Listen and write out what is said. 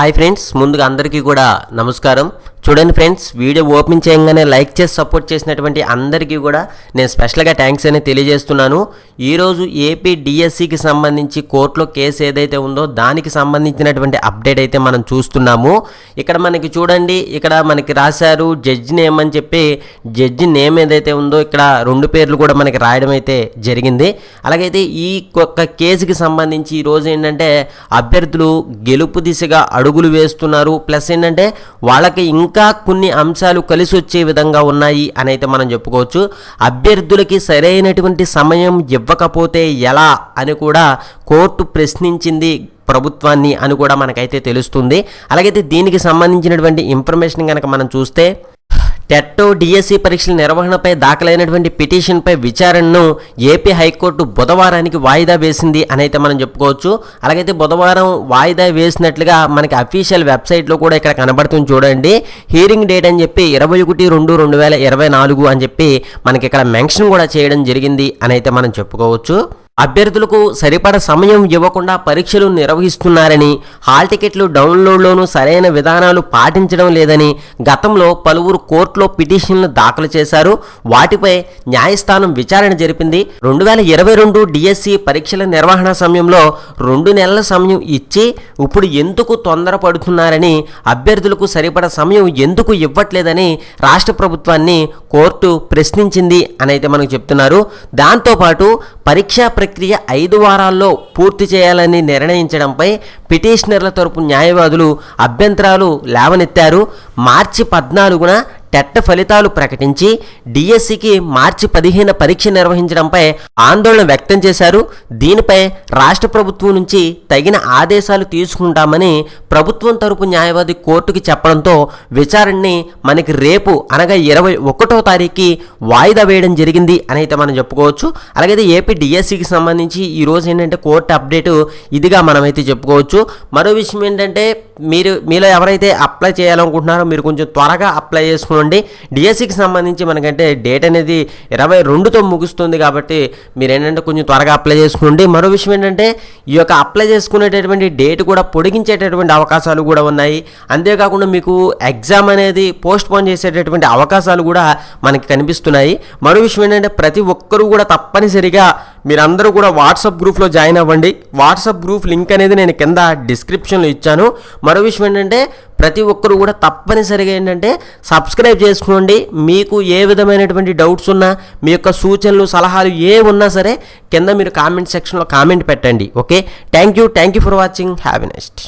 Hi friends ముందుగా అందరికీ కూడా నమస్కారం. చూడండి ఫ్రెండ్స్ వీడియో ఓపెన్ చేయగానే లైక్ చేసి సపోర్ట్ చేసినటువంటి అందరికీ కూడా నేను స్పెషల్గా థ్యాంక్స్ అని తెలియజేస్తున్నాను. ఈరోజు ఏపీ డిఎస్సికి సంబంధించి కోర్టులో కేసు ఏదైతే ఉందో దానికి సంబంధించినటువంటి అప్డేట్ అయితే మనం చూస్తున్నాము. ఇక్కడ మనకి చూడండి ఇక్కడ మనకి రాశారు జడ్జి నేమ్ అని చెప్పి జడ్జి నేమ్ ఏదైతే ఉందో ఇక్కడ రెండు పేర్లు కూడా మనకి రాయడం అయితే జరిగింది. అలాగైతే ఈ ఒక్క కేసుకి సంబంధించి ఈరోజు ఏంటంటే అభ్యర్థులు గెలుపు దిశగా అడుగులు వేస్తున్నారు. ప్లస్ ఏంటంటే వాళ్ళకి ఇంకా కొన్ని అంశాలు కలిసి వచ్చే విధంగా ఉన్నాయి అని అయితే మనం చెప్పుకోవచ్చు. అభ్యర్థులకి సరైనటువంటి సమయం ఇవ్వకపోతే ఎలా అని కూడా కోర్టు ప్రశ్నించింది ప్రభుత్వాన్ని అని కూడా మనకైతే తెలుస్తుంది. అలాగైతే దీనికి సంబంధించినటువంటి ఇన్ఫర్మేషన్ కనుక మనం చూస్తే టెట్టో డిఎస్సి పరీక్షల నిర్వహణపై దాఖలైనటువంటి పిటిషన్పై విచారణను ఏపీ హైకోర్టు బుధవారానికి వాయిదా వేసింది అని అయితే మనం చెప్పుకోవచ్చు. అలాగైతే బుధవారం వాయిదా వేసినట్లుగా మనకి అఫీషియల్ వెబ్సైట్లో కూడా ఇక్కడ కనబడుతుంది చూడండి. హీరింగ్ డేట్ అని చెప్పి ఇరవై ఒకటి రెండు రెండు వేల ఇరవై నాలుగు అని చెప్పి మనకి ఇక్కడ మెన్షన్ కూడా చేయడం జరిగింది అని అయితే మనం చెప్పుకోవచ్చు. అభ్యర్థులకు సరిపడ సమయం ఇవ్వకుండా పరీక్షలు నిర్వహిస్తున్నారని హాల్ టికెట్లు డౌన్లోడ్లోనూ సరైన విధానాలు పాటించడం లేదని గతంలో పలువురు కోర్టులో పిటిషన్లు దాఖలు చేశారు. వాటిపై న్యాయస్థానం విచారణ జరిపింది. రెండు వేల ఇరవై రెండు డిఎస్సి పరీక్షల నిర్వహణ సమయంలో రెండు నెలల సమయం ఇచ్చి ఇప్పుడు ఎందుకు తొందరపడుతున్నారని అభ్యర్థులకు సరిపడ సమయం ఎందుకు ఇవ్వట్లేదని రాష్ట్ర ప్రభుత్వాన్ని కోర్టు ప్రశ్నించింది అనైతే మనకు చెప్తున్నారు. దాంతోపాటు పరీక్షా ప్రక్రియ ఐదు వారాల్లో పూర్తి చేయాలని నిర్ణయించడంపై పిటిషనర్ల తరపు న్యాయవాదులు అభ్యంతరాలు లేవనెత్తారు. మార్చి పద్నాలుగున టెట్ ఫలితాలు ప్రకటించి డిఎస్సికి మార్చి పదిహేను పరీక్ష నిర్వహించడంపై ఆందోళన వ్యక్తం చేశారు. దీనిపై రాష్ట్ర ప్రభుత్వం నుంచి తగిన ఆదేశాలు తీసుకుంటామని ప్రభుత్వం తరపు న్యాయవాది కోర్టుకి చెప్పడంతో విచారణని మనకి రేపు అనగా ఇరవై ఒకటో తారీఖుకి వాయిదా వేయడం జరిగింది అని అయితే మనం చెప్పుకోవచ్చు. అలాగే ఏపీ డిఎస్సికి సంబంధించి ఈరోజు ఏంటంటే కోర్టు అప్డేటు ఇదిగా మనమైతే చెప్పుకోవచ్చు. మరో విషయం ఏంటంటే మీరు మీలో ఎవరైతే అప్లై చేయాలనుకుంటున్నారో మీరు కొంచెం త్వరగా అప్లై చేసుకోండి డిఎస్సికి సంబంధించి మనకంటే డేట్ అనేది ఇరవై రెండుతో ముగుస్తుంది కాబట్టి మీరు ఏంటంటే కొంచెం త్వరగా అప్లై చేసుకోండి. మరో విషయం ఏంటంటే ఈ యొక్క అప్లై చేసుకునేటటువంటి డేట్ కూడా పొడిగించేటటువంటి అవకాశాలు కూడా ఉన్నాయి. అంతేకాకుండా మీకు ఎగ్జామ్ అనేది పోస్ట్ పోన్ చేసేటటువంటి అవకాశాలు కూడా మనకి కనిపిస్తున్నాయి. మరో విషయం ఏంటంటే ప్రతి ఒక్కరూ కూడా తప్పనిసరిగా మీరందరూ కూడా వాట్సాప్ గ్రూప్లో జాయిన్ అవ్వండి. వాట్సాప్ గ్రూప్ లింక్ అనేది నేను కింద డిస్క్రిప్షన్లో ఇచ్చాను. మరో విషయం ఏంటంటే ప్రతి ఒక్కరు కూడా తప్పనిసరిగా ఏంటంటే సబ్స్క్రైబ్ చేసుకోండి. మీకు ఏ విధమైనటువంటి డౌట్స్ ఉన్నా మీ యొక్క సూచనలు సలహాలు ఏ ఉన్నా సరే కింద మీరు కామెంట్ సెక్షన్లో కామెంట్ పెట్టండి. Okay thank you thank you for watching have next